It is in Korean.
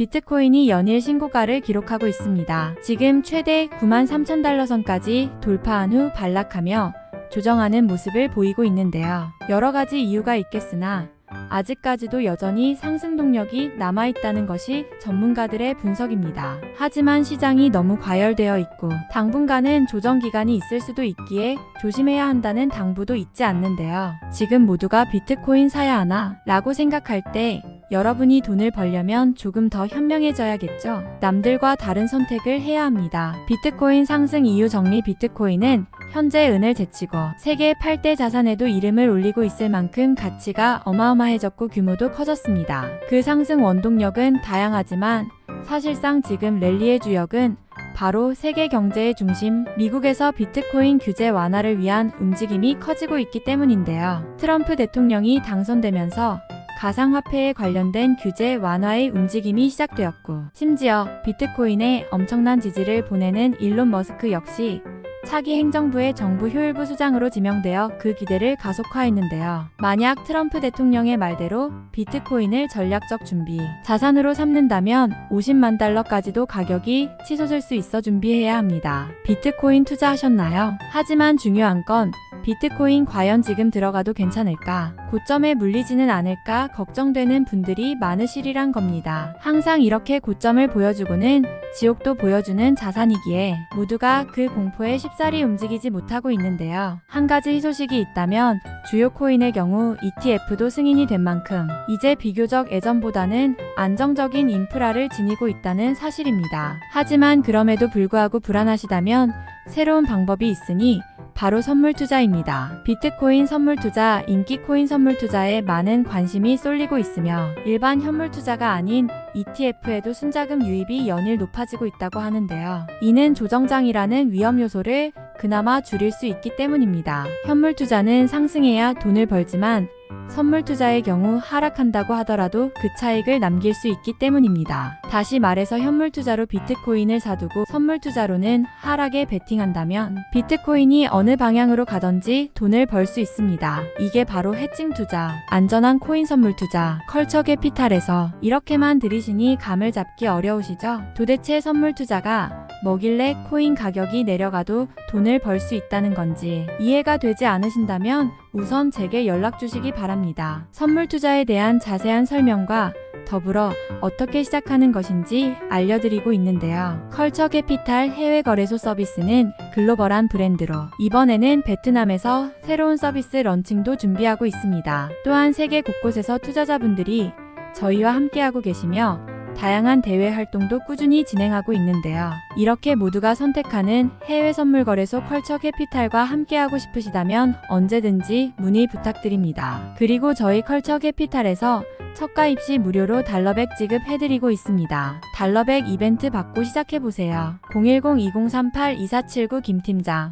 비트코인이 연일 신고가를 기록하고 있습니다. 지금 최대 9만 3천 달러 선까지 돌파한 후 반락하며 조정하는 모습을 보이고 있는데요. 여러 가지 이유가 있겠으나 아직까지도 여전히 상승 동력이 남아있다는 것이 전문가들의 분석입니다. 하지만 시장이 너무 과열되어 있고 당분간은 조정 기간이 있을 수도 있기에 조심해야 한다는 당부도 있지 않는데요. 지금 모두가 비트코인 사야 하나? 라고 생각할 때 여러분이 돈을 벌려면 조금 더 현명해져야겠죠. 남들과 다른 선택을 해야 합니다. 비트코인 상승 이유 정리 비트코인은 현재 은을 제치고 세계 8대 자산에도 이름을 올리고 있을 만큼 가치가 어마어마해졌고 규모도 커졌습니다. 그 상승 원동력은 다양하지만 사실상 지금 랠리의 주역은 바로 세계 경제의 중심 미국에서 비트코인 규제 완화를 위한 움직임이 커지고 있기 때문인데요. 트럼프 대통령이 당선되면서 가상화폐에 관련된 규제 완화의 움직임이 시작되었고 심지어 비트코인에 엄청난 지지를 보내는 일론 머스크 역시 차기 행정부의 정부 효율부 수장으로 지명되어 그 기대를 가속화했는데요. 만약 트럼프 대통령의 말대로 비트코인을 전략적 준비, 자산으로 삼는다면 50만 달러까지도 가격이 치솟을 수 있어 준비해야 합니다. 비트코인 투자하셨나요? 하지만 중요한 건 비트코인 과연 지금 들어가도 괜찮을까? 고점에 물리지는 않을까 걱정되는 분들이 많으시리란 겁니다. 항상 이렇게 고점을 보여주고는 지옥도 보여주는 자산이기에 모두가 그 공포에 쉽사리 움직이지 못하고 있는데요. 한 가지 희소식이 있다면 주요 코인의 경우 ETF도 승인이 된 만큼 이제 비교적 예전보다는 안정적인 인프라를 지니고 있다는 사실입니다. 하지만 그럼에도 불구하고 불안하시다면 새로운 방법이 있으니 바로 선물 투자입니다. 비트코인 선물 투자, 인기 코인 선물 투자에 많은 관심이 쏠리고 있으며 일반 현물 투자가 아닌 ETF에도 순자금 유입이 연일 높아지고 있다고 하는데요. 이는 조정장이라는 위험 요소를 그나마 줄일 수 있기 때문입니다. 현물 투자는 상승해야 돈을 벌지만 선물 투자의 경우 하락한다고 하더라도 그 차익을 남길 수 있기 때문입니다. 다시 말해서 현물 투자로 비트코인을 사두고 선물 투자로는 하락에 베팅한다면 비트코인이 어느 방향으로 가든지 돈을 벌 수 있습니다. 이게 바로 해칭 투자, 안전한 코인 선물 투자, 컬처 캐피탈에서 이렇게만 들이시니 감을 잡기 어려우시죠? 도대체 선물 투자가 뭐길래 코인 가격이 내려가도 돈을 벌 수 있다는 건지 이해가 되지 않으신다면 우선 제게 연락 주시기 바랍니다. 선물 투자에 대한 자세한 설명과 더불어 어떻게 시작하는 것인지 알려드리고 있는데요. 컬처 캐피탈 해외 거래소 서비스는 글로벌한 브랜드로 이번에는 베트남에서 새로운 서비스 런칭도 준비하고 있습니다. 또한 세계 곳곳에서 투자자분들이 저희와 함께하고 계시며 다양한 대외 활동도 꾸준히 진행하고 있는데요. 이렇게 모두가 선택하는 해외 선물 거래소 컬처 캐피탈과 함께하고 싶으시다면 언제든지 문의 부탁드립니다. 그리고 저희 컬처 캐피탈에서 첫가 입시 무료로 달러백 지급해드리고 있습니다. 달러백 이벤트 받고 시작해보세요. 010-2038-2479 김팀장